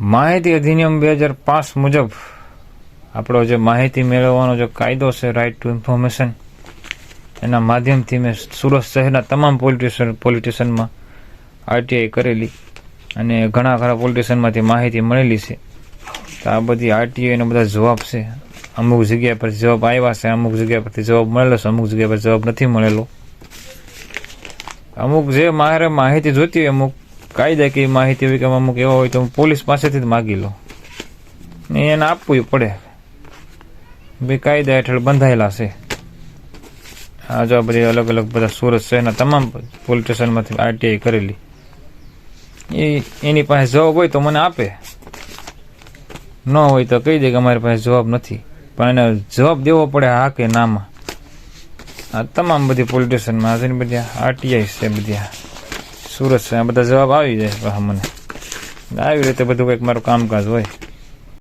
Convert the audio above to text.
માહિતી અધિનિયમ બે હજાર પાંચ મુજબ આપણો જે માહિતી મેળવવાનો જે કાયદો છે રાઇટ ટુ ઇન્ફોર્મેશન એના માધ્યમથી મેં સુરત શહેરના તમામ પોલિટિશિયન પોલિટિશિયનમાં આરટીઆઈ કરેલી અને ઘણા ખરા પોલિટિશિયનમાંથી માહિતી મળેલી છે. તો આ બધી આરટીઆઈનો બધા જવાબ છે. અમુક જગ્યા પર જવાબ આવ્યા છે, અમુક જગ્યા પરથી જવાબ મળેલો છે, અમુક જગ્યા પર જવાબ નથી મળેલો. અમુક જે મારે માહિતી જોઈતી હોય, અમુક કાયદાકીય માહિતી હોય કે અમુક એવા હોય તો પોલીસ પાસેથી જ માગી લઉં. ને એને આપવું પડે. ભાઈ કાયદા હેઠળ બંધાયેલા છે. આ જો બધી અલગ અલગ બધા સુરત શહેરના તમામ પોલીસ સ્ટેશનમાંથી આરટીઆઈ કરેલી. એ એની પાસે જવાબ હોય તો મને આપે. ન હોય તો કહી દે કે અમારી પાસે જવાબ નથી. પણ એને જવાબ દેવો પડે હા કે નામાં આ તમામ બધી પોલીસ સ્ટેશનમાં બધી આરટીઆઈ છે બધી સુરત છે. આ બધા જવાબ આવી જાય મને આવી રીતે બધું કંઈક મારું કામકાજ હોય.